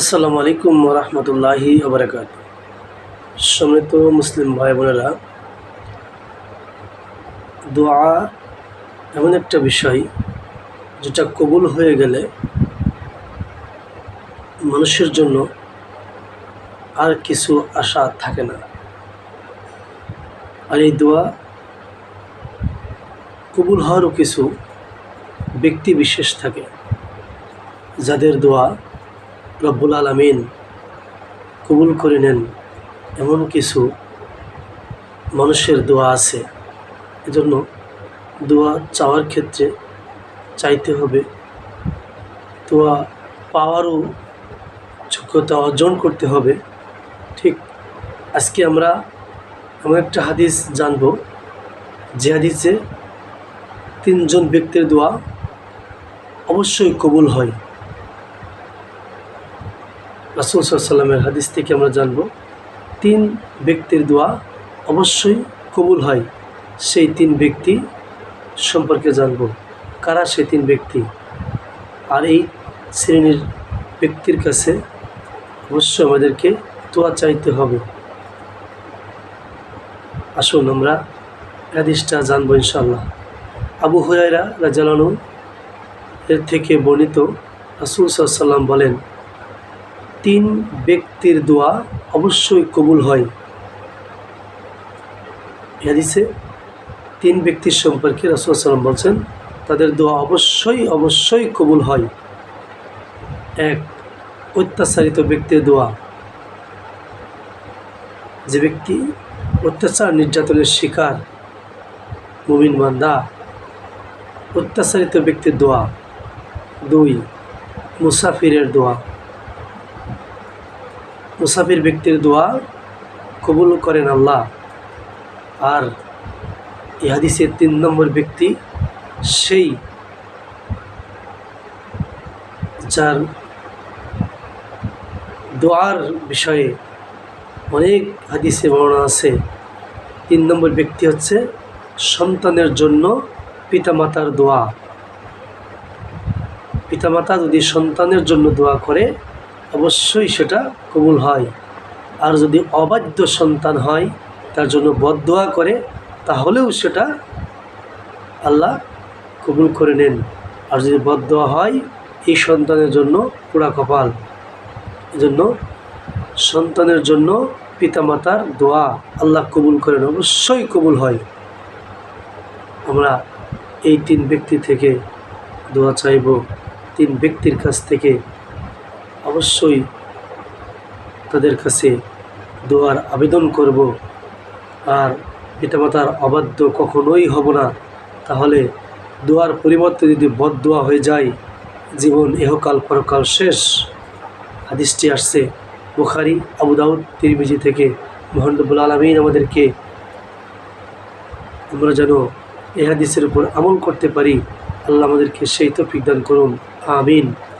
আসসালামু আলাইকুম রহমতুল্লাহি আবরাকাত সম্মিলিত মুসলিম ভাই বোনেরা দোয়া এমন একটা বিষয় যেটা কবুল হয়ে গেলে মানুষের জন্য আর কিছু আশা থাকে না। আর এই দোয়া কবুল হওয়ারও কিছু ব্যক্তি বিশেষ থাকে, যাদের দোয়া রব্বুল আলমিন কবুল করে নেন। এমন কিছু মানুষের দোয়া আছে। এজন্য দোয়া চাওয়ার ক্ষেত্রে চাইতে হবে। দোয়া পাওয়ারও যোগ্যতা অর্জন করতে হবে। ঠিক আজকে আমরা এমন একটা হাদিস জানব। যে হাদিসে তিনজন ব্যক্তির দোয়া অবশ্যই কবুল হয়। রাসুল সাল্লামের হাদিস থেকে আমরা জানব, তিন ব্যক্তির দোয়া অবশ্যই কবুল হয়, সেই তিন ব্যক্তি সম্পর্কে জানব। কারা সেই তিন ব্যক্তি? আর এই শ্রেণির ব্যক্তির কাছে অবশ্যই আমাদেরকে দোয়া চাইতে হবে। আসুন আমরা হাদিসটা জানব ইনশাল্লাহ আবু হুরাইরা রাজালানু এর থেকে বর্ণিত রাসুল সাল্লাম বলেন তিন ব্যক্তির দোয়া অবশ্যই কবুল হয়। হাদিসে তিন ব্যক্তির সম্পর্কে রাসুল সাল্লাম বলছেন, তাদের দোয়া অবশ্যই অবশ্যই কবুল হয়। এক, অত্যাচারিত ব্যক্তির দোয়া। যে ব্যক্তি অত্যাচার, নির্যাতনের শিকার, মুমিন মান্দা অত্যাচারিত ব্যক্তির দোয়া। দুই, মুসাফিরের দোয়া। মুসাফির ব্যক্তির দোয়া কবুল করেন আল্লাহ। আর ইহাদিসের তিন নম্বর ব্যক্তি সেই যার দোয়ার বিষয়ে অনেক হাদিসে বর্ণনা আছে। তিন নম্বর ব্যক্তি হচ্ছে সন্তানের জন্য পিতামাতার দোয়া। পিতামাতা যদি সন্তানের জন্য দোয়া করে অবশ্যই সেটা কবুল হয়। আর যদি অবাধ্য সন্তান হয়, তার জন্য বদোয়া করে, তাহলেও সেটা আল্লাহ কবুল করে নেন। আর যদি বদোয়া হয়, এই সন্তানের জন্য পুরা কপাল। এজন্য সন্তানের জন্য পিতামাতার দোয়া আল্লাহ কবুল করেন অবশ্যই কবুল হয়। আমরা এই তিন ব্যক্তি থেকে দোয়া চাইব। তিন ব্যক্তির কাছ থেকে অবশ্যই তাদের কাছে দোয়ার আবেদন করব। আর পিতামাতার অবাধ্য কখনোই হব না। তাহলে দোয়ার পরিবর্তে যদি বদ দোয়া হয়ে যায়, জীবন এহকাল পরকাল শেষ। হাদিসটি আসছে বুখারি আবুদাউদ তিরমিজি থেকে। মোহাম্মদুল আলমিন আমাদেরকে আমরা যেন এ হাদিসের উপর আমল করতে পারি। আল্লাহ আমাদেরকে সেই তো দান করুন। আমিন।